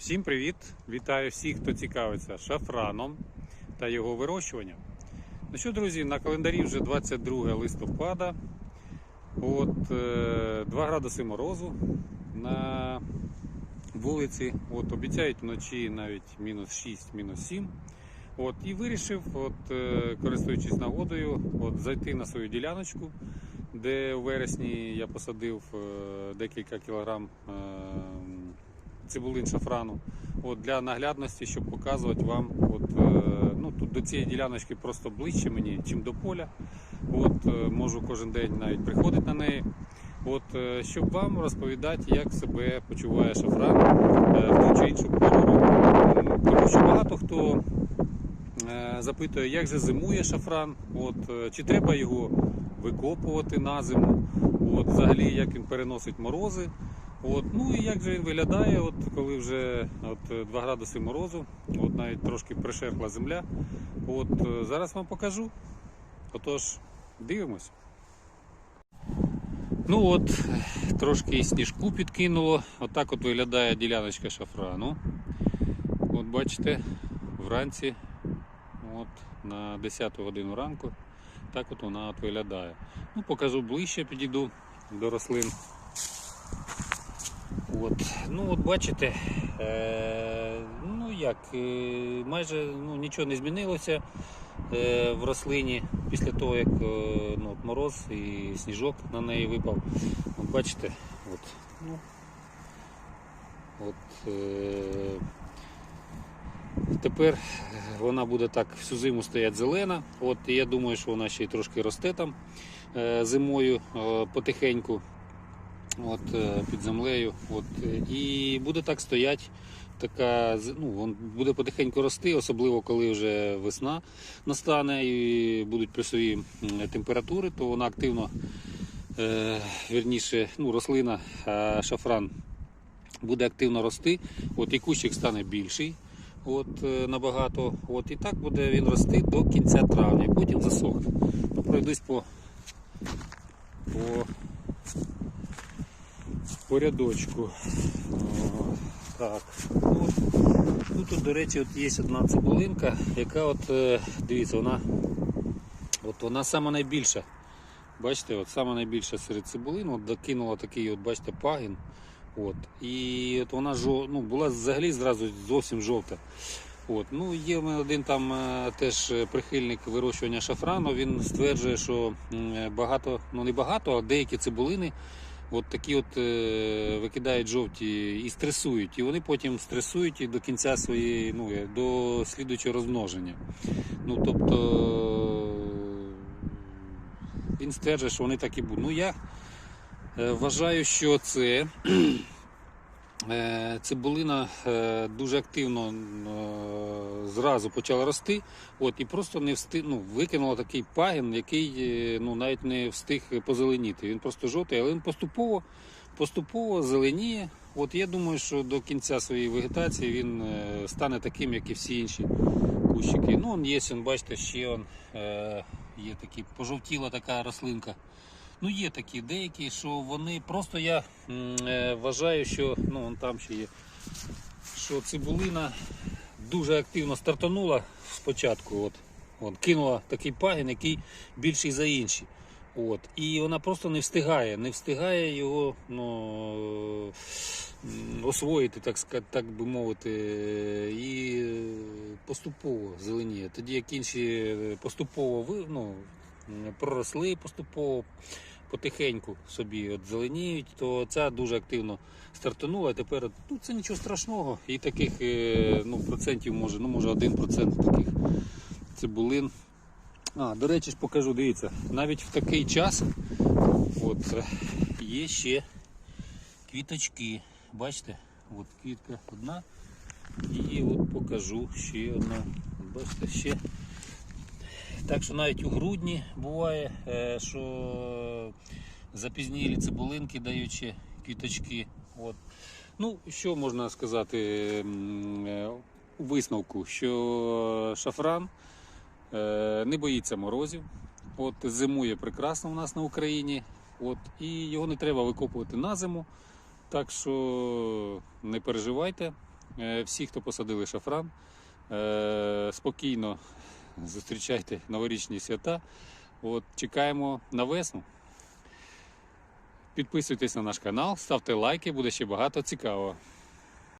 Всім привіт! Вітаю всіх, хто цікавиться шафраном та його вирощуванням. Ну що, друзі, на календарі вже 22 листопада. От е, 2 градуси морозу на вулиці. От, обіцяють вночі навіть мінус 6, мінус 7. От, і вирішив, от, е, користуючись нагодою, от, зайти на свою діляночку, де у вересні я посадив е, декілька кілограм е, цибулин шафрану. От, для наглядності, щоб показувати вам. От, е, ну, тут до цієї діляночки просто ближче мені, чим до поля. От, е, можу кожен день навіть приходити на неї. От, е, щоб вам розповідати, як себе почуває шафран в ту чи іншу пору року. Тому що багато хто запитує, як же зимує шафран, от, чи треба його викопувати на зиму, от, взагалі як він переносить морози. От, ну і як же він виглядає, от, коли вже от, е, 2 градуси морозу, от, навіть трошки пришерхла земля. От, е, зараз вам покажу. Отож, дивимось. Ну от, е, трошки сніжку підкинуло. Отак от виглядає діляночка шафрану. От бачите, вранці, от, на 10 годину ранку, так от вона от виглядає. Ну, покажу ближче, підійду до рослин. От, ну от бачите, е, ну як, е, майже ну, нічого не змінилося е, в рослині після того, як е, ну, от мороз і сніжок на неї випав. От бачите, от, ну, от, е, тепер вона буде так всю зиму стояти зелена. От, я думаю, що вона ще й трошки росте там е, зимою е, потихеньку от, е, під землею. От, е, і буде так стояти. Така, ну, буде потихеньку рости, особливо коли вже весна настане і будуть плюсові температури, то вона активно, е, вірніше, ну, рослина, а шафран буде активно рости. От, і кущик стане більший от, е, набагато. От, і так буде він рости до кінця травня, потім засохне. Ну, пройдусь по, по по рядочку. Так. Ну, от, тут, до речі, от є одна цибулинка, яка от, е, дивіться, вона, от вона сама найбільша. Бачите, от сама найбільша серед цибулин, от докинула такий, от, бачите, пагін. От. І от вона жо, ну, була взагалі зразу зовсім жовта. От. Ну, є один там е, теж прихильник вирощування шафрану. Він стверджує, що е, багато, ну не багато, а деякі цибулини от такі от е, викидають жовті і стресують. І вони потім стресують і до кінця своєї, ну, до слідуючого розмноження. Ну, тобто він стверджує, що вони так і будуть. Ну, я е, вважаю, що це. Е, Цибулина дуже активно зразу почала рости, от і просто не встиг, ну, викинула такий пагін, який е, ну, навіть не встиг позеленіти. Він просто жовтий, але він поступово, поступово зеленіє. От я думаю, що до кінця своєї вегетації він е, стане таким, як і всі інші кущики. Ну, он є, он, бачите, ще он, е, є такі пожовтіла така рослинка. Ну, є такі деякі, що вони просто я е, вважаю, що ну там ще є, що цибулина дуже активно стартанула спочатку. От, от, кинула такий пагін, який більший за інші. От, і вона просто не встигає, не встигає його ну, освоїти, так, так би мовити, і е, поступово зеленіє. Тоді як інші поступово ви- ну, проросли поступово, потихеньку собі от зеленіють, то ця дуже активно стартанула. Тепер ну, це нічого страшного. І таких е, ну, процентів може, ну може 1% таких цибулин. А, до речі, ж покажу, дивіться, навіть в такий час от, є ще квіточки. Бачите? От квітка одна. І от покажу ще одна. Бачите, ще так що навіть у грудні буває, е, що запізнілі цибулинки даючи квіточки. От. Ну, що можна сказати е, у висновку, що шафран е, не боїться морозів, от, зимує прекрасно у нас на Україні, от, і його не треба викопувати на зиму. Так що не переживайте. всі, хто посадили шафран, спокійно зустрічайте новорічні свята. От, чекаємо на весну. Підписуйтесь на наш канал, ставте лайки, буде ще багато цікавого.